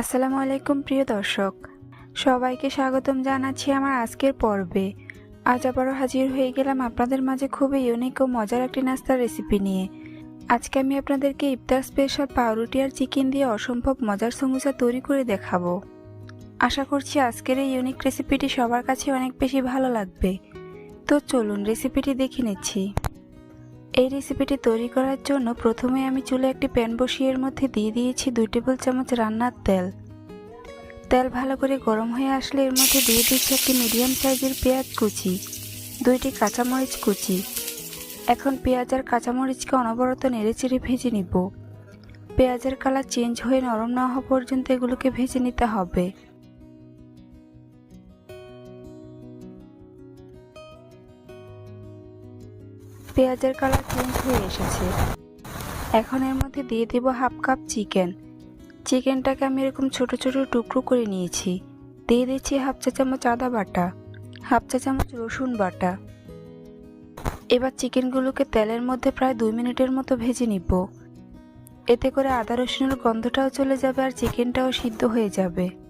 আসসালামু আলাইকুম, প্রিয় দর্শক। সবাইকে স্বাগতম জানাচ্ছি আমার আজকের পর্বে। আজ আবারও হাজির হয়ে গেলাম আপনাদের মাঝে খুবই ইউনিক ও মজার একটি নাস্তার রেসিপি নিয়ে। আজকে আমি আপনাদেরকে ইফতার স্পেশাল পাউরুটি আর চিকেন দিয়ে অসম্ভব মজার সমুচা তৈরি করে দেখাবো। আশা করছি আজকের এই ইউনিক রেসিপিটি সবার কাছে অনেক বেশি ভালো লাগবে। তো চলুন রেসিপিটি দেখে নিচ্ছি। এই রেসিপিটি তৈরি করার জন্য প্রথমে আমি চুলে একটি প্যান বসিয়ে এর মধ্যে দিয়ে দিয়েছি দুই টেবিল চামচ রান্নার তেল। তেল ভালো করে গরম হয়ে আসলে এর মধ্যে দিয়ে দিচ্ছি একটি মিডিয়াম সাইজের পেঁয়াজ কুচি, দুইটি কাঁচামরিচ কুচি। এখন পেঁয়াজ আর কাঁচামরিচকে অনবরত নেড়েচেড়ে ভেজে নিব। পেঁয়াজের কালার চেঞ্জ হয়ে নরম না হওয়া পর্যন্ত এগুলোকে ভেজে নিতে হবে। পেঁয়াজের কালার চেঞ্জ হয়ে এসেছে। এখন এর মধ্যে দিয়ে দেব হাফ কাপ চিকেন। চিকেনটাকে আমি এরকম ছোট ছোট টুকরো করে নিয়েছি। দিয়ে দিচ্ছি হাফ চা চামচ আদা বাটা, হাফ চা চামচ রসুন বাটা। এবার চিকেনগুলোকে তেলের মধ্যে প্রায় দুই মিনিটের মতো ভেজে নিব। এতে করে আদা রসুনের গন্ধটাও চলে যাবে আর চিকেনটাও সিদ্ধ হয়ে যাবে।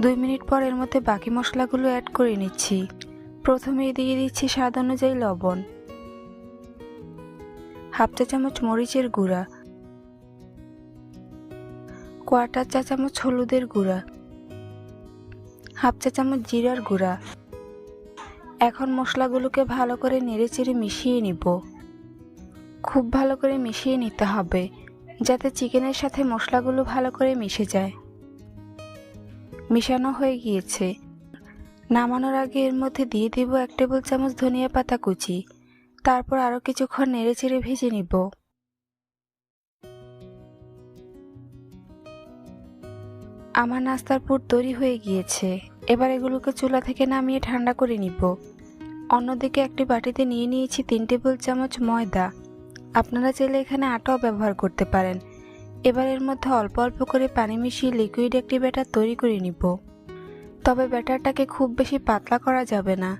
দুই মিনিট পর এর মধ্যে বাকি মশলাগুলো অ্যাড করে নিচ্ছি। প্রথমে দিয়ে দিচ্ছি স্বাদ অনুযায়ী লবণ। হাফ চা চামচ মরিচের গুঁড়া। কোয়াটার চা চামচ হলুদের গুঁড়া। হাফ চা চামচ জিরার গুঁড়া। এখন মশলাগুলোকে ভালো করে নেড়েচেড়ে মিশিয়ে নিব। খুব ভালো করে মিশিয়ে নিতে হবে, যাতে চিকেনের সাথে মশলাগুলো ভালো করে মিশে যায়। মিশানো হয়ে গিয়েছে। নামানোর আগে এর মধ্যে দিয়ে দিব এক টেবিল চামচ ধনিয়া পাতা কুচি। তারপর আরও কিছুক্ষণ নেড়ে চেড়ে ভেজে নিব। আমার নাস্তার পুর তৈরি হয়ে গিয়েছে। এবার এগুলোকে চুলা থেকে নামিয়ে ঠান্ডা করে নিব। অন্যদিকে একটি বাটিতে নিয়ে নিয়েছি তিন টেবিল চামচ ময়দা। আপনারা চাইলে এখানে আটাও ব্যবহার করতে পারেন। এবার এর মধ্যে অল্প অল্প করে পানি মিশিয়ে লিকুইড একটি ব্যাটার তৈরি করে নিব। তবে ব্যাটারটাকে খুব বেশি পাতলা করা যাবে না।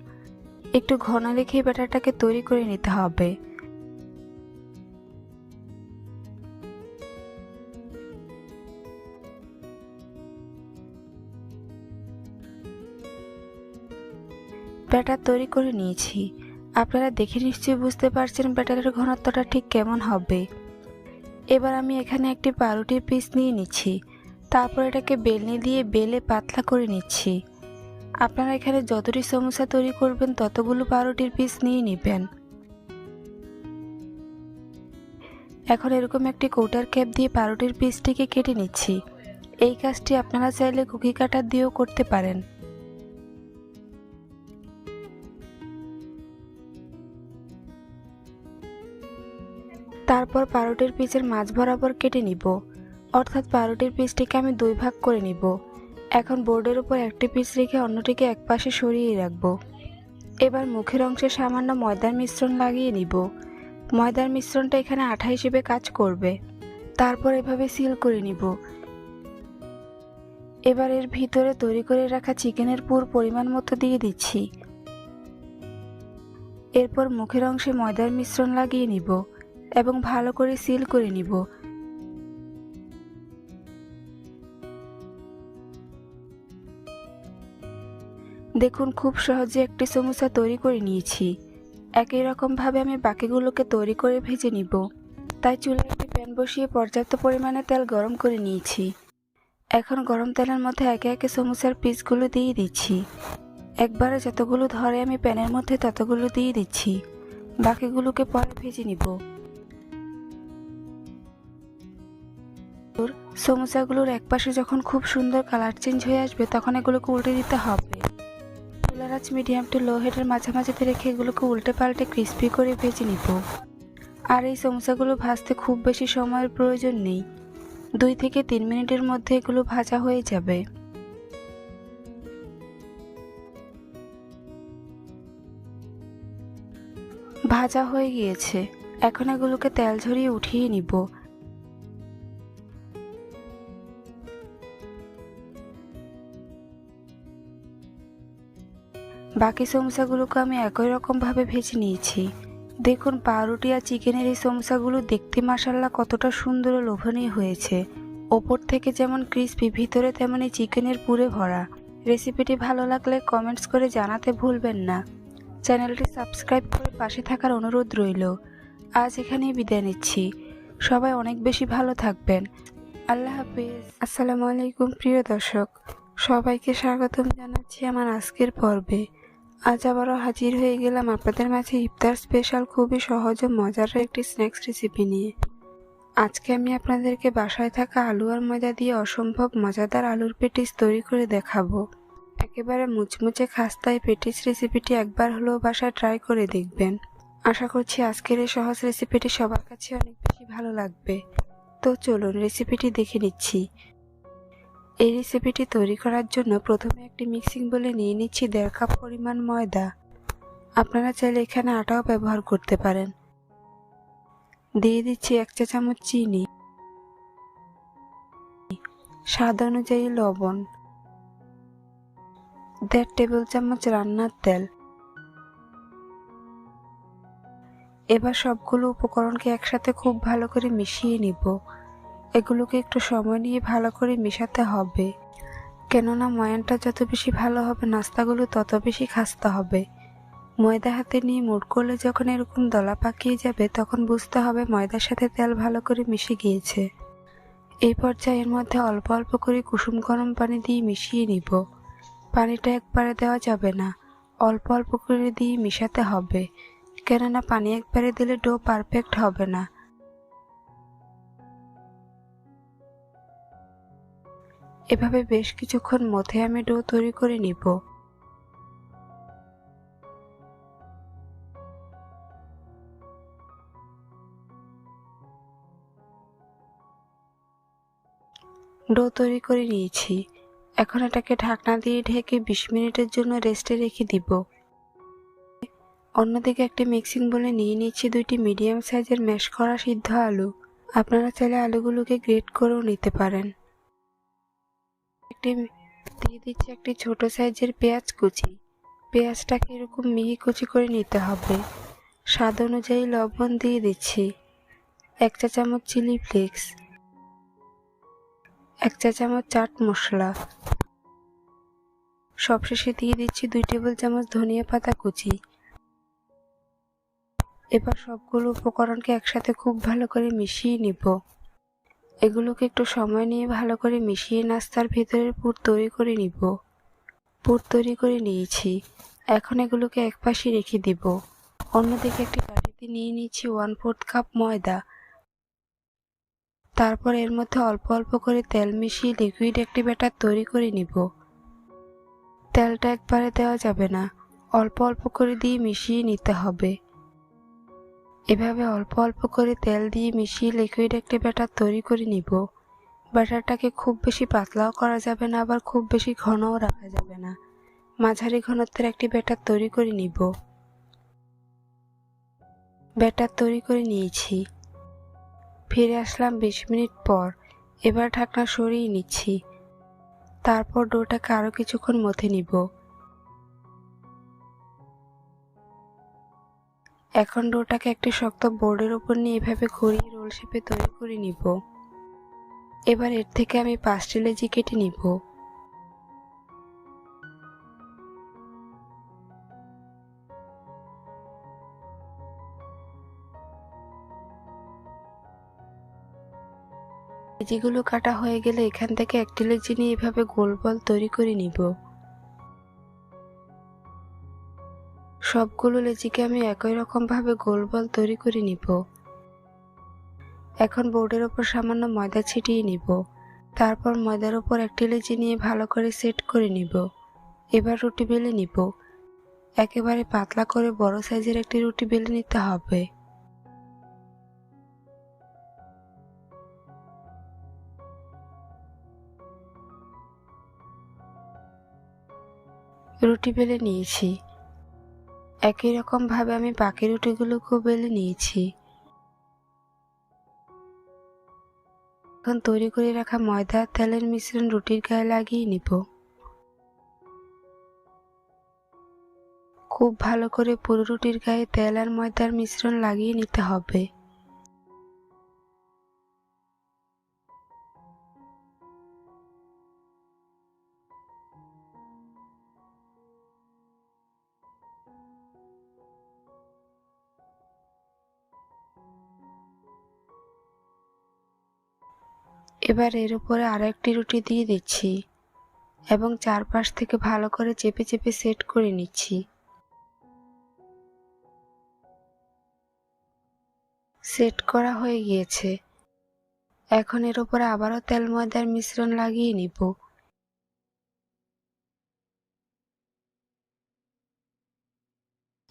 একটু ঘন রেখে ব্যাটারটাকে তৈরি করে নিতে হবে। ব্যাটার তৈরি করে নিয়েছি। আপনারা দেখে নিশ্চয়ই বুঝতে পারছেন ব্যাটারের ঘনত্বটা ঠিক কেমন হবে। এবার আমি এখানে একটি পাউরুটির পিস নিয়ে নিচ্ছি। তারপর এটাকে বেলনি দিয়ে বেলে পাতলা করে নিচ্ছি। আপনারা এখানে যতটি সমস্যা তৈরি করবেন, ততগুলো পাউরুটির পিস নিয়ে নেবেন। এখন এরকম একটি কৌটার ক্যাপ দিয়ে পাউরুটির পিসটিকে কেটে নিচ্ছি। এই কাজটি আপনারা চাইলে কুকি কাটার দিয়েও করতে পারেন। তারপর পাউরুটির পিসের মাঝ বরাবর কেটে নিব। অর্থাৎ পাউরুটির পিসটিকে আমি দুই ভাগ করে নিব। এখন বোর্ডের উপর একটি পিস রেখে অন্যটিকে একপাশে সরিয়ে রাখব। এবার মুখের অংশে সামান্য ময়দার মিশ্রণ লাগিয়ে নিব। ময়দার মিশ্রণটা এখানে আঠা হিসেবে কাজ করবে। তারপর এভাবে সিল করে নিব। এবার এর ভিতরে তৈরি করে রাখা চিকেনের পুর পরিমাণ মতো দিয়ে দিচ্ছি। এরপর মুখের অংশে ময়দার মিশ্রণ লাগিয়ে নিব। এবং ভালো করে সিল করে নিব। দেখুন, খুব সহজে একটি সমোসা তৈরি করে নিয়েছি। একই রকমভাবে আমি বাকিগুলোকে তৈরি করে ভেজে নিব। তাই চুলে একটি প্যান বসিয়ে পর্যাপ্ত পরিমাণে তেল গরম করে নিয়েছি। এখন গরম তেলের মধ্যে একে একে সমোসার পিসগুলো দিয়ে দিচ্ছি। একবারে যতগুলো ধরে আমি প্যানের মধ্যে ততগুলো দিয়ে দিচ্ছি। বাকিগুলোকে পরে ভেজে নিব। সমোসাগুলোর একপাশে যখন খুব সুন্দর কালার চেঞ্জ হয়ে আসবে, তখন এগুলোকে উল্টে দিতে হবে। চুলার আঁচ মিডিয়াম টু লো হেডের মাঝামাঝিতে রেখে এগুলোকে উল্টে পাল্টে ক্রিস্পি করে ভেজে নিব। আর এই সমোসাগুলো ভাজতে খুব বেশি সময়ের প্রয়োজন নেই। দুই থেকে তিন মিনিটের মধ্যে এগুলো ভাজা হয়ে যাবে। ভাজা হয়ে গিয়েছে। এখন এগুলোকে তেল ঝরিয়ে উঠিয়ে নিব। বাকি সমোসাগুলোকে আমি একই রকমভাবে ভেজে নিয়েছি। দেখুন, পাউরুটি আর চিকেনের এই সমোসাগুলো দেখতে মাসাল্লাহ কতটা সুন্দর ও লোভনীয় হয়েছে। ওপর থেকে যেমন ক্রিস্পি, ভিতরে তেমনি চিকেনের পুরে ভরা। রেসিপিটি ভালো লাগলে কমেন্টস করে জানাতে ভুলবেন না। চ্যানেলটি সাবস্ক্রাইব করে পাশে থাকার অনুরোধ রইল। আজ এখানেই বিদায় নিচ্ছি। সবাই অনেক বেশি ভালো থাকবেন। আল্লাহ হাফিজ। আসসালামু আলাইকুম, প্রিয় দর্শক। সবাইকে স্বাগতম জানাচ্ছি আমার আজকের পর্বে। আজ আবারও হাজির হয়ে গেলাম আপনাদের মাঝে ইফতার স্পেশাল, খুবই সহজ ও মজার একটি স্ন্যাক্স রেসিপি নিয়ে। আজকে আমি আপনাদেরকে বাসায় থাকা আলু আর ময়দা দিয়ে অসম্ভব মজাদার আলুর পেটিস তৈরি করে দেখাবো। একেবারে মুচমুচে খাস্তায় পেটিস রেসিপিটি একবার হলেও বাসায় ট্রাই করে দেখবেন। আশা করছি আজকের এই সহজ রেসিপিটি সবার কাছে অনেক বেশি ভালো লাগবে। তো চলুন রেসিপিটি দেখে নিচ্ছি। এই রেসিপিটি তৈরি করার জন্য প্রথমে একটি মিক্সিং বলে নিয়ে নিচ্ছি দেড় কাপ পরিমাণ ময়দা। আপনারা চাইলে এখানে আটাও ব্যবহার করতে পারেন। দিয়ে দিচ্ছি এক চা চামচ চিনি। স্বাদ অনুযায়ী লবণ। দেড় টেবিল চামচ রান্নার তেল। এবার সবগুলো উপকরণকে একসাথে খুব ভালো করে মিশিয়ে নিব। এগুলোকে একটু সময় নিয়ে ভালো করে মেশাতে হবে। কেননা ময়ানটা যত বেশি ভালো হবে, নাস্তাগুলো তত বেশি খাস্তা হবে। ময়দা হাতে নিয়ে মুড় করলে যখন এরকম দলা পাকিয়ে যাবে, তখন বুঝতে হবে ময়দার সাথে তেল ভালো করে মিশে গিয়েছে। এই পর্যায়ে এর মধ্যে অল্প অল্প করে কুসুম গরম পানি দিয়ে মিশিয়ে নিব। পানিটা একবারে দেওয়া যাবে না, অল্প অল্প করে দিয়ে মিশাতে হবে। কেননা পানি একবারে দিলে ডো পারফেক্ট হবে না। এভাবে বেশ কিছুক্ষণ মধ্যে আমি ডো তৈরি করে নিব। ডো তৈরি করে নিয়েছি। এখন এটাকে ঢাকনা দিয়ে ঢেকে বিশ মিনিটের জন্য রেস্টে রেখে দিব। অন্যদিকে একটি মিক্সিং বলে নিয়ে নিচ্ছি দুইটি মিডিয়াম সাইজের ম্যাশ করা সিদ্ধ আলু। আপনারা চাইলে আলুগুলোকে গ্রেট করেও নিতে পারেন। একটি দিয়ে দিচ্ছি একটি ছোট সাইজের পেঁয়াজ কুচি। পেঁয়াজটাকে এরকম মিহি কুচি করে নিতে হবে। স্বাদ অনুযায়ী লবণ দিয়ে দিচ্ছি। এক চা চামচ চিলি ফ্লেক্স। এক চা চামচ চাট মশলা। সবশেষে দিয়ে দিচ্ছি দুই টেবিল চামচ ধনিয়া পাতা কুচি। এবার সবগুলো উপকরণকে একসাথে খুব ভালো করে মিশিয়ে নিব। এগুলোকে একটু সময় নিয়ে ভালো করে মিশিয়ে নাস্তার ভেতরের পুর তৈরি করে নিব। পুর তৈরি করে নিয়েছি। এখন এগুলোকে একপাশে রেখে দিব। অন্যদিকে একটি বাটিতে নিয়ে নিচ্ছি ওয়ান ফোর্থ কাপ ময়দা। তারপর এর মধ্যে অল্প অল্প করে তেল মিশিয়ে লিকুইড একটি ব্যাটার তৈরি করে নিব। তেলটা একবারে দেওয়া যাবে না। অল্প অল্প করে দিয়ে মিশিয়ে নিতে হবে। এভাবে অল্প অল্প করে তেল দিয়ে মিশিয়ে লিকুইড একটি ব্যাটার তৈরি করে নিব। ব্যাটারটাকে খুব বেশি পাতলাও করা যাবে না, আবার খুব বেশি ঘনও রাখা যাবে না। মাঝারি ঘনত্বের একটি ব্যাটার তৈরি করে নিব। ব্যাটার তৈরি করে নিয়েছি। ফিরে আসলাম বিশ মিনিট পর। এবার ঢাকনা সরিয়ে নিচ্ছি। তারপর ডোটাকে আরও কিছুক্ষণ মথে নিব। এখন ডোটাকে একটি শক্ত বোর্ডের উপর নিয়ে এভাবে ঘুরিয়ে রোল শেপে তৈরি করে নিব। এবার এর থেকে আমি পাঁচটি লেজি কেটে নিব। লেজিগুলো কাটা হয়ে গেলে এখান থেকে একটি লেজি নিয়ে এভাবে গোল বল তৈরি করে নিব। সবগুলো লেচিকে আমি একই রকমভাবে গোল বল তৈরি করে নিব। এখন বোর্ডের ওপর সামান্য ময়দা ছিটিয়ে নিব। তারপর ময়দার ওপর একটি লেচি নিয়ে ভালো করে সেট করে নিব। এবার রুটি বেলে নিব। একেবারে পাতলা করে বড় সাইজের একটি রুটি বেলে নিতে হবে। রুটি বেলে নিয়েছি। একই রকমভাবে আমি বাকি রুটিগুলোকেও বেলে নিয়েছি। এখন তৈরি করে রাখা ময়দা তেলের মিশ্রণ রুটির গায়ে লাগিয়ে নিব। খুব ভালো করে পুরো রুটির গায়ে তেল আর ময়দার মিশ্রণ লাগিয়ে নিতে হবে। এবার এর উপরে আর একটি রুটি দিয়ে দিচ্ছি এবং চারপাশ থেকে ভালো করে চেপে চেপে সেট করে নিচ্ছি। সেট করা হয়ে গিয়েছে। এখন এর উপরে আবারও তেল ময়দার মিশ্রণ লাগিয়ে নিব।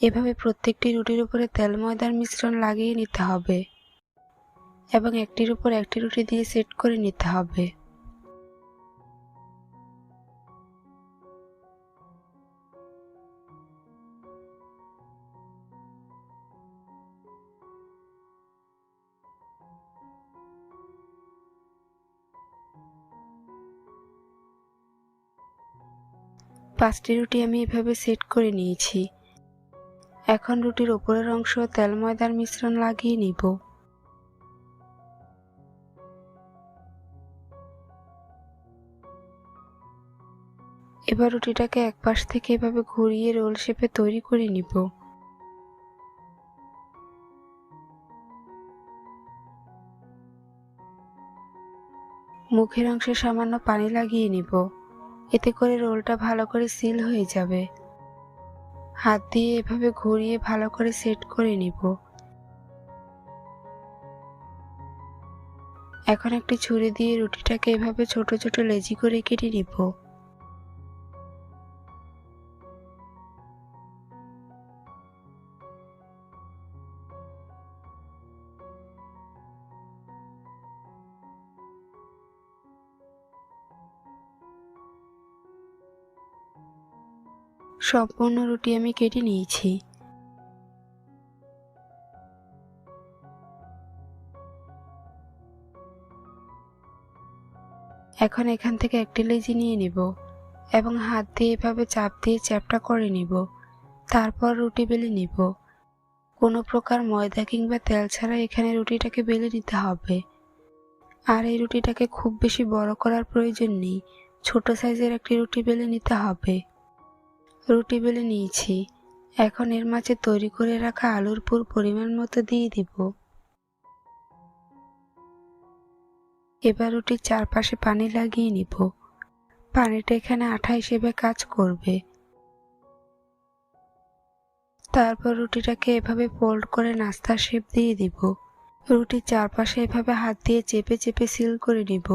এভাবে প্রত্যেকটি রুটির উপরে তেল ময়দার মিশ্রণ লাগিয়ে নিতে হবে। এবং একটির উপর একটি রুটি দিয়ে সেট করে নিতে হবে। পাঁচটি রুটি আমি এভাবে সেট করে নিয়েছি। এখন রুটির ওপরের অংশ তেল ময়দার মিশ্রণ লাগিয়ে নিব। এবার রুটিটাকে এক পাশ থেকে এভাবে ঘুরিয়ে রোল শেপে তৈরি করে নিব। মুখের অংশে সামান্য পানি লাগিয়ে নিব। এতে করে রোলটা ভালো করে সিল হয়ে যাবে। হাত দিয়ে এভাবে ঘুরিয়ে ভালো করে সেট করে নিব। এখন একটি ছুরি দিয়ে রুটিটাকে এভাবে ছোট ছোট লেজি করে কেটে নিব। সম্পূর্ণ রুটি আমি কেটে নিয়েছি। এখন এখান থেকে একটি লেজি নিয়ে নিব এবং হাত দিয়ে এভাবে চাপ দিয়ে চ্যাপটা করে নিব। তারপর রুটি বেলে নিব। কোনো প্রকার ময়দা কিংবা তেল ছাড়া এখানে রুটিটাকে বেলে নিতে হবে। আর এই রুটিটাকে খুব বেশি বড় করার প্রয়োজন নেই। ছোট সাইজের একটি রুটি বেলে নিতে হবে। রুটি বেলে নিয়েছি। এখন এর মাঝে তৈরি করে রাখা আলুর পুর পরিমাণ মতো দিয়ে দিব। এবার রুটির চারপাশে পানি লাগিয়ে নিব। পানিটা এখানে আঠা হিসেবে কাজ করবে। তারপর রুটিটাকে এভাবে ফোল্ড করে নাস্তার শেপ দিয়ে দিব। রুটির চারপাশে এভাবে হাত দিয়ে চেপে চেপে সিল করে নিব,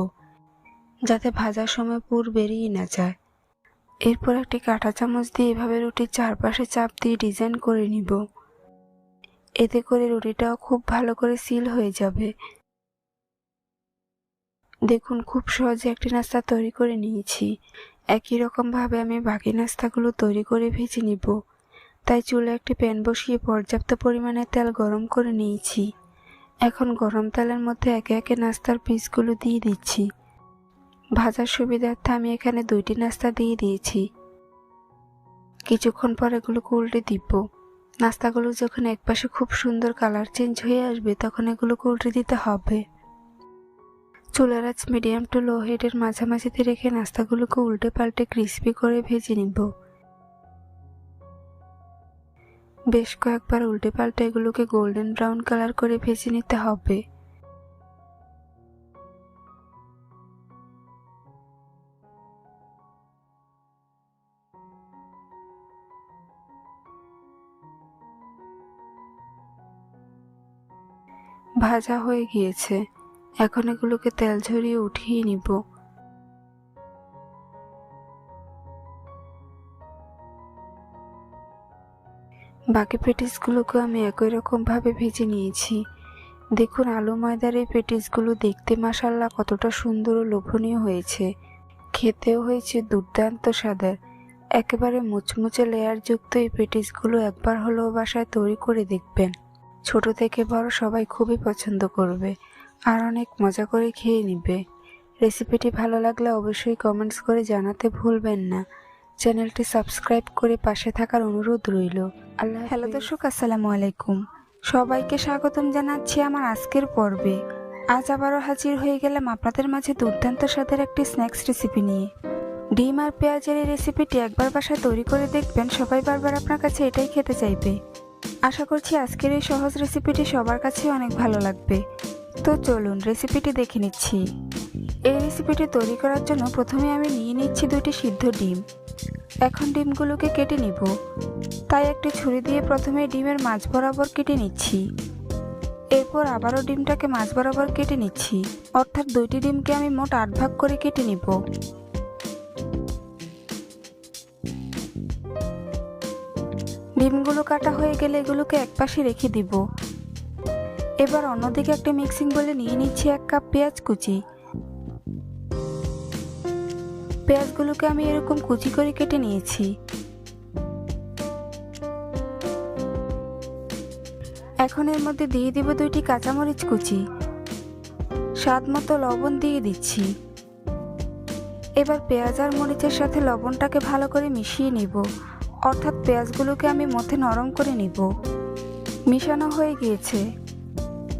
যাতে ভাজার সময় পুর বেরিয়ে না যায়। এরপর একটি কাঁটা চামচ দিয়ে এভাবে রুটির চারপাশে চাপ দিয়ে ডিজাইন করে নিব। এতে করে রুটিটাও খুব ভালো করে সিল হয়ে যাবে। দেখুন, খুব সহজে একটি নাস্তা তৈরি করে নিয়েছি। একই রকমভাবে আমি বাকি নাস্তাগুলো তৈরি করে ভেজে নিব। তাই চুলে একটি প্যান বসিয়ে পর্যাপ্ত পরিমাণে তেল গরম করে নিয়েছি। এখন গরম তেলের মধ্যে একে একে নাস্তার পিসগুলো দিয়ে দিচ্ছি। ভাজার সুবিধার্থে আমি এখানে দুইটি নাস্তা দিয়ে দিয়েছি। কিছুক্ষণ পর এগুলোকে উল্টে দিব। নাস্তাগুলো যখন একপাশে খুব সুন্দর কালার চেঞ্জ হয়ে আসবে, তখন এগুলোকে উল্টে দিতে হবে। চুলার আঁচ মিডিয়াম টু লো হিটের মাঝামাঝিতে রেখে নাস্তাগুলোকে উল্টে পাল্টে ক্রিসপি করে ভেজে নিব। বেশ কয়েকবার উল্টে পাল্টে এগুলোকে গোল্ডেন ব্রাউন কালার করে ভেজে নিতে হবে। ভাজা হয়ে গিয়েছে। এখন এগুলোকে তেল ঝরিয়ে উঠিয়ে নিব। বাকি পেটিসগুলোকে আমি একই রকমভাবে ভেজে নিয়েছি। দেখুন, আলু ময়দার এই পেটিসগুলো দেখতে মাসাল্লা কতটা সুন্দর ও লোভনীয় হয়েছে। খেতেও হয়েছে দুর্দান্ত স্বাদের। একেবারে মুচমুচে লেয়ারযুক্ত এই পেটিসগুলো একবার হলেও বাসায় তৈরি করে দেখবেন। ছোট থেকে বড় সবাই খুবই পছন্দ করবে আর অনেক মজা করে খেয়ে নিবে। রেসিপিটি ভালো লাগলে অবশ্যই কমেন্টস করে জানাতে ভুলবেন না। চ্যানেলটি সাবস্ক্রাইব করে পাশে থাকার অনুরোধ রইল। আল্লাহ হ্যালো দর্শক, আসসালামু আলাইকুম। সবাইকে স্বাগতম জানাচ্ছি আমার আজকের পর্বে। আজ আবারও হাজির হয়ে গেলাম আপনাদের মাঝে দুর্দান্ত স্বাদের একটি স্ন্যাক্স রেসিপি নিয়ে। ডিম আর পেঁয়াজের এই রেসিপিটি একবার বাসায় তৈরি করে দেখবেন, সবাই বারবার আপনার কাছে এটাই খেতে চাইবে। আশা করছি আজকের এই সহজ রেসিপিটি সবার কাছে অনেক ভালো লাগবে। তো চলুন রেসিপিটি দেখে নিচ্ছি। এই রেসিপিটি তৈরি করার জন্য প্রথমে আমি নিয়ে নিচ্ছি দুটি সিদ্ধ ডিম। এখন ডিমগুলোকে কেটে নিব। তাই একটি ছুরি দিয়ে প্রথমে ডিমের মাঝ বরাবর কেটে নিচ্ছি। এরপর আবারও ডিমটাকে মাঝ বরাবর কেটে নিচ্ছি। অর্থাৎ দুইটি ডিমকে আমি মোট আট ভাগ করে কেটে নিব। ডিমগুলো কাটা হয়ে গেলে এগুলোকে একপাশে রেখে দিব। এবার অন্যদিকে একটা মিক্সিং বলে নিয়ে নিচ্ছি এক কাপ পেঁয়াজ কুচি। পেঁয়াজগুলোকে আমি এরকম কুচি করে কেটে নিয়েছি। এখন এর মধ্যে দিয়ে দিব দুইটি কাঁচামরিচ কুচি। স্বাদ মতো লবণ দিয়ে দিচ্ছি। এবার পেঁয়াজ আর মরিচের সাথে লবণটাকে ভালো করে মিশিয়ে নিব। অর্থাৎ পেঁয়াজগুলোকে আমি মধ্যে নরম করে নিব। মিশানো হয়ে গিয়েছে।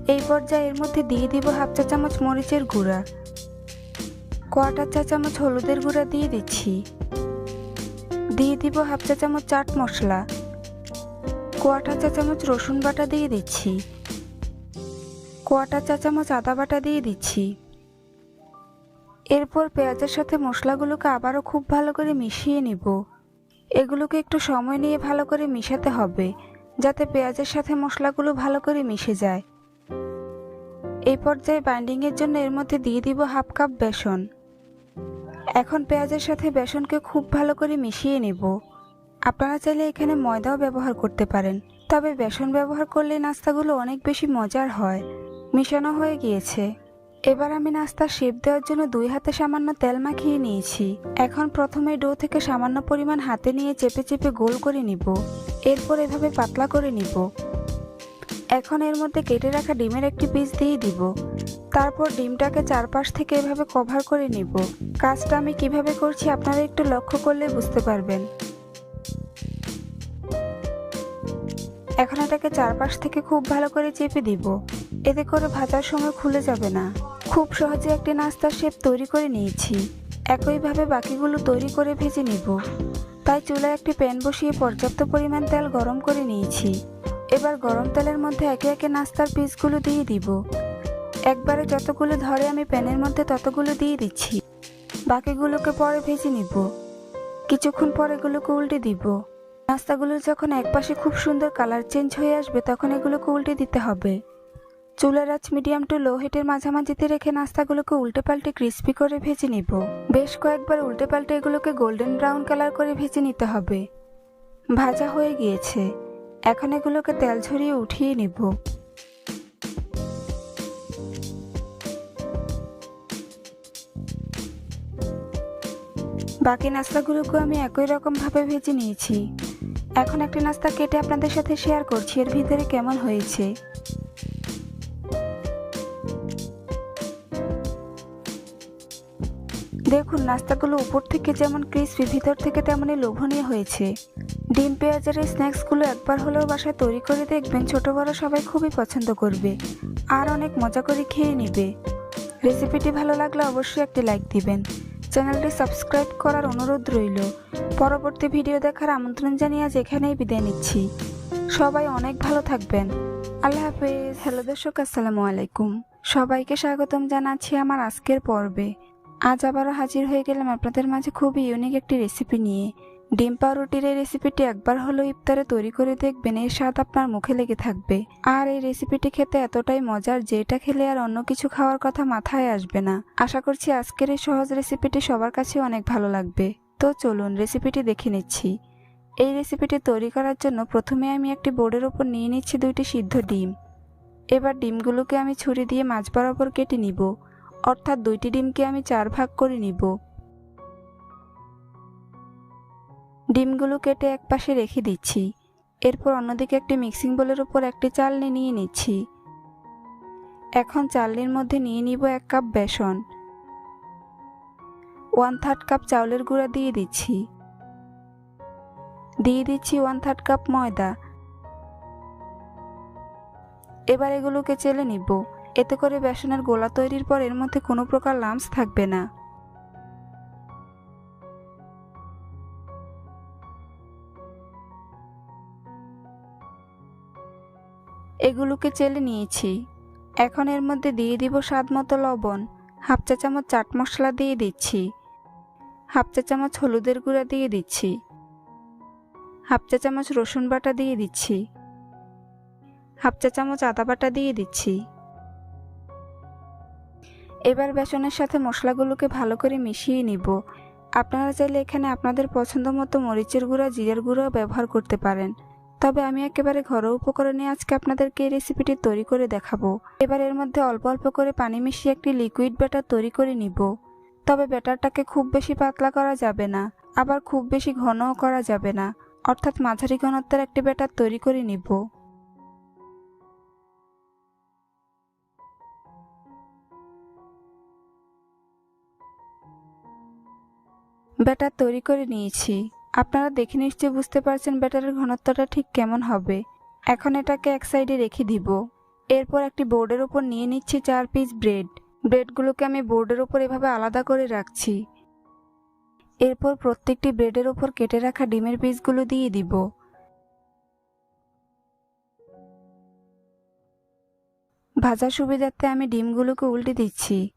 এই পর্যায়ে এর মধ্যে দিয়ে দিব হাফ চা চামচ মরিচের গুঁড়া। কোয়াটার চা চামচ হলুদের গুঁড়া দিয়ে দিচ্ছি। দিয়ে দিব হাফ চা চামচ চাট মশলা। কোয়াটার চা চামচ রসুন বাটা দিয়ে দিচ্ছি। কোয়াটার চা চামচ আদা বাটা দিয়ে দিচ্ছি। এরপর পেঁয়াজের সাথে মশলাগুলোকে আবারও খুব ভালো করে মিশিয়ে নিব। এগুলোকে একটু সময় নিয়ে ভালো করে মিশাতে হবে, যাতে পেঁয়াজের সাথে মশলাগুলো ভালো করে মিশে যায়। এই পর্যায়ে বাইন্ডিংয়ের জন্য এর মধ্যে দিয়ে দিব হাফ কাপ বেসন। এখন পেঁয়াজের সাথে বেসনকে খুব ভালো করে মিশিয়ে নেব। আপনারা চাইলে এখানে ময়দাও ব্যবহার করতে পারেন, তবে বেসন ব্যবহার করলে নাস্তাগুলো অনেক বেশি মজার হয়। মিশানো হয়ে গিয়েছে। এবার আমি নাস্তার শেপ দেওয়ার জন্য দুই হাতে সামান্য তেল মাখিয়ে নিয়েছি। এখন প্রথমে ডো থেকে সামান্য পরিমাণ হাতে নিয়ে চেপে চেপে গোল করে নিব। এরপর এভাবে পাতলা করে নিব। এখন এর মধ্যে কেটে রাখা ডিমের একটি পিস দিয়ে দিব। তারপর ডিমটাকে চারপাশ থেকে এভাবে কভার করে নিব। কাজটা আমি কীভাবে করছি আপনারা একটু লক্ষ্য করলে বুঝতে পারবেন। এখন এটাকে চারপাশ থেকে খুব ভালো করে চেপে দিব। এতে করে ভাজার সময় খুলে যাবে না। খুব সহজে একটি নাস্তার শেপ তৈরি করে নিয়েছি। একইভাবে বাকিগুলো তৈরি করে ভেজে নিব। তাই চুলায় একটি প্যান বসিয়ে পর্যাপ্ত পরিমাণ তেল গরম করে নিয়েছি। এবার গরম তেলের মধ্যে একে একে নাস্তার পিসগুলো দিয়ে দিব। একবারে যতগুলো ধরে আমি প্যানের মধ্যে ততগুলো দিয়ে দিচ্ছি। বাকিগুলোকে পরে ভেজে নিব। কিছুক্ষণ পর এগুলোকে উল্টে দিব। নাস্তাগুলো যখন একপাশে খুব সুন্দর কালার চেঞ্জ হয়ে আসবে, তখন এগুলোকে উল্টে দিতে হবে। চুলার আঁচ মিডিয়াম টু লো হিটের মাঝামাঝিতে রেখে নাস্তাগুলোকে উল্টে পাল্টে ক্রিস্পি করে ভেজে নিব। বেশ কয়েকবার উল্টে পাল্টে এগুলোকে গোল্ডেন ব্রাউন কালার করে ভেজে নিতে হবে। ভাজা হয়ে গিয়েছে। এখন এগুলোকে তেল ঝরিয়ে উঠিয়ে নিব। বাকি নাস্তাগুলোকেও আমি একই রকমভাবে ভেজে নিয়েছি। এখন একটা নাস্তা কেটে আপনাদের সাথে শেয়ার করছি, এর ভিতরে কেমন হয়েছে। দেখুন, নাস্তাগুলো উপর থেকে যেমন ক্রিসপি ভিতর থেকে তেমনই লোভনীয় হয়েছে। ডিম পেঁয়াজের এই স্ন্যাক্সগুলো একবার হলেও বাসায় তৈরি করে দেখবেন ছোট বড় সবাই খুবই পছন্দ করবে। আর অনেক মজা করে খেয়ে নেবে। রেসিপিটি ভালো লাগলে অবশ্যই একটি লাইক দিবেন। চ্যানেলটি সাবস্ক্রাইব করার অনুরোধ রইল। পরবর্তী ভিডিও দেখার আমন্ত্রণ জানিয়ে আজ এখানেই বিদায় নিচ্ছি। সবাই অনেক ভালো থাকবেন। আল্লাহ হাফেজ। হ্যালো দর্শক, আসসালামু আলাইকুম। সবাইকে স্বাগতম জানাচ্ছি আমার আজকের পর্বে। আজ আবারও হাজির হয়ে গেলাম আপনাদের মাঝে খুবই ইউনিক একটি রেসিপি নিয়ে। ডিম পাউরুটির এই রেসিপিটি একবার হলো ইফতারে তৈরি করে দেখবেন, এর স্বাদ আপনার মুখে লেগে থাকবে। আর এই রেসিপিটি খেতে এতটাই মজার যে এটা খেলে আর অন্য কিছু খাওয়ার কথা মাথায় আসবে না। আশা করছি আজকের এই সহজ রেসিপিটি সবার কাছে অনেক ভালো লাগবে। তো চলুন রেসিপিটি দেখে নিচ্ছি। এই রেসিপিটি তৈরি করার জন্য প্রথমে আমি একটি বোর্ডের ওপর নিয়ে নিচ্ছি দুইটি সিদ্ধ ডিম। এবার ডিমগুলোকে আমি ছুরি দিয়ে মাছ বরাবর কেটে নিব। অর্থাৎ দুইটি ডিমকে আমি চার ভাগ করে নিব। ডিমগুলো কেটে এক পাশে রেখে দিচ্ছি। এরপর অন্যদিকে একটি মিক্সিং বোলের উপর একটি চালনি নিয়ে নিচ্ছি। এখন চালনির মধ্যে নিয়ে নিব এক কাপ বেসন। ওয়ান থার্ড কাপ চাউলের গুঁড়া দিয়ে দিচ্ছি। দিয়ে দিচ্ছি ওয়ান থার্ড কাপ ময়দা। এবার এগুলোকে চেলে নিব। এতে করে বেসনের গোলা তৈরির পর এর মধ্যে কোনো প্রকার লামস থাকবে না। এগুলোকে চেলে নিয়েছি। এখন এর মধ্যে দিয়ে দিব স্বাদ মতো লবণ, হাফ চা চামচ চাট মশলা দিয়ে দিচ্ছি, হাফ চা চামচ হলুদের গুঁড়া দিয়ে দিচ্ছি, হাফ চা চামচ রসুন বাটা দিয়ে দিচ্ছি, হাফ চা চামচ আদা বাটা দিয়ে দিচ্ছি। এবার বেসনের সাথে মশলাগুলোকে ভালো করে মিশিয়ে নিব। আপনারা চাইলে এখানে আপনাদের পছন্দ মতো মরিচের গুঁড়া, জিরের গুঁড়াও ব্যবহার করতে পারেন। তবে আমি একেবারে ঘরোয়া উপকরণে আজকে আপনাদেরকে এই রেসিপিটি তৈরি করে দেখাবো। এবার এর মধ্যে অল্প অল্প করে পানি মিশিয়ে একটি লিকুইড ব্যাটার তৈরি করে নিব। তবে ব্যাটারটাকে খুব বেশি পাতলা করা যাবে না, আবার খুব বেশি ঘনও করা যাবে না। অর্থাৎ মাঝারি ঘনত্বের একটি ব্যাটার তৈরি করে নিব। ব্যাটার তৈরি করে নিয়েছি। আপনারা দেখে নিশ্চয়ই বুঝতে পারছেন ব্যাটারের ঘনত্বটা ঠিক কেমন হবে। এখন এটাকে এক সাইডে রেখে দিব। এরপর একটি বোর্ডের ওপর নিয়ে নিচ্ছি চার পিস ব্রেড। ব্রেডগুলোকে আমি বোর্ডের ওপর এভাবে আলাদা করে রাখছি। এরপর প্রত্যেকটি ব্রেডের ওপর কেটে রাখা ডিমের পিসগুলো দিয়ে দিব। ভাজা সুবিধার্থে আমি ডিমগুলোকে উল্টে দিচ্ছি।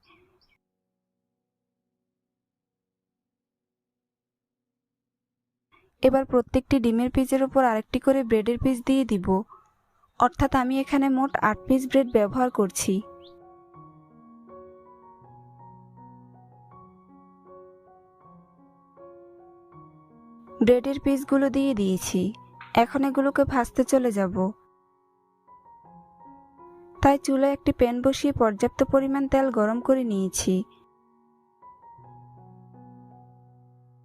এবার প্রত্যেকটি ডিমের পিসের উপর আরেকটি করে ব্রেডের পিস দিয়ে দিব। অর্থাৎ আমি এখানে মোট আট পিস ব্রেড ব্যবহার করছি। ব্রেডের পিসগুলো দিয়ে দিয়েছি। এখন এগুলোকে ভাজতে চলে যাব। তাই চুলায় একটি প্যান বসিয়ে পর্যাপ্ত পরিমাণ তেল গরম করে নিয়েছি।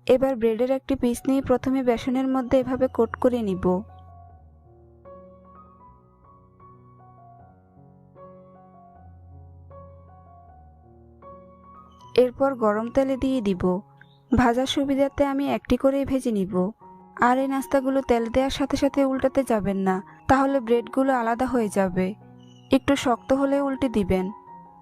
এবার ব্রেডের একটি পিস নিয়ে প্রথমে বেসনের মধ্যে এভাবে কোট করে নিব। এরপর গরম তেলে দিয়ে দিব। ভাজার সুবিধাতে আমি একটি করেই ভেজে নিব। আর এই নাস্তাগুলো তেল দেওয়ার সাথে সাথে উল্টাতে যাবেন না, তাহলে ব্রেডগুলো আলাদা হয়ে যাবে। একটু শক্ত হলে উল্টে দিবেন।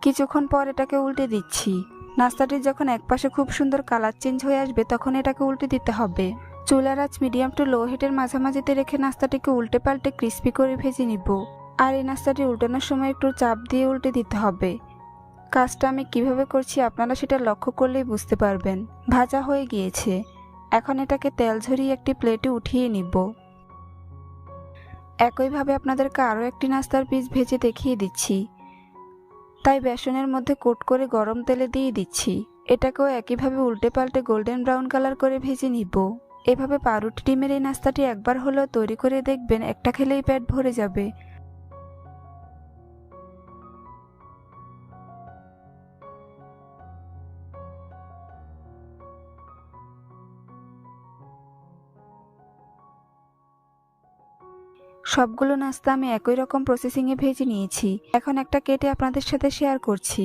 কিছুক্ষণ পর এটাকে উল্টে দিচ্ছি। নাস্তাটি যখন একপাশে খুব সুন্দর কালার চেঞ্জ হয়ে আসবে, তখন এটাকে উল্টে দিতে হবে। চুলার আঁচ মিডিয়াম টু লো হিটের মাঝামাঝিতে রেখে নাস্তাটিকে উল্টে পাল্টে ক্রিস্পি করে ভেজে নিব। আর এই নাস্তাটি উল্টানোর সময় একটু চাপ দিয়ে উল্টে দিতে হবে। কাজটা আমি কীভাবে করছি আপনারা সেটা লক্ষ্য করলেই বুঝতে পারবেন। ভাজা হয়ে গিয়েছে। এখন এটাকে তেল ঝরিয়ে একটি প্লেটে উঠিয়ে নিব। একইভাবে আপনাদেরকে আরও একটি নাস্তার পিস ভেজে দেখিয়ে দিচ্ছি। তাই বেসনের মধ্যে কোট করে গরম তেলে দিয়ে দিচ্ছি। এটাকেও একইভাবে উল্টে পাল্টে গোল্ডেন ব্রাউন কালার করে ভেজে নিব। এভাবে পাউরুটি ডিমের এই নাস্তাটি একবার হলেও তৈরি করে দেখবেন একটা খেলেই পেট ভরে যাবে। সবগুলো নাস্তা আমি একই রকম প্রসেসিংয়ে ভেজে নিয়েছি। এখন একটা কেটে আপনাদের সাথে শেয়ার করছি।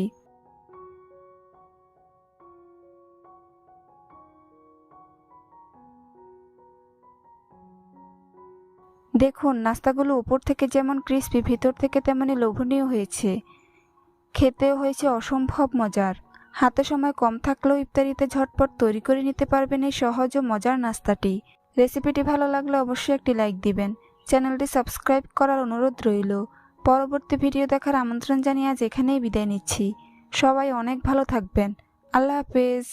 দেখুন, নাস্তাগুলো উপর থেকে যেমন ক্রিস্পি ভিতর থেকে তেমনই লোভনীয় হয়েছে। খেতেও হয়েছে অসম্ভব মজার। হাতে সময় কম থাকলেও ইফতারিতে ঝটপট তৈরি করে নিতে পারবেন এই সহজ ও মজার নাস্তাটি। রেসিপিটি ভালো লাগলে অবশ্যই একটি লাইক দিবেন। চ্যানেলটি সাবস্ক্রাইব করার অনুরোধ রইল। পরবর্তী ভিডিও দেখার আমন্ত্রণ জানিয়ে আজ এখানেই বিদায় নিচ্ছি। সবাই অনেক ভালো থাকবেন। আল্লাহ হাফেজ।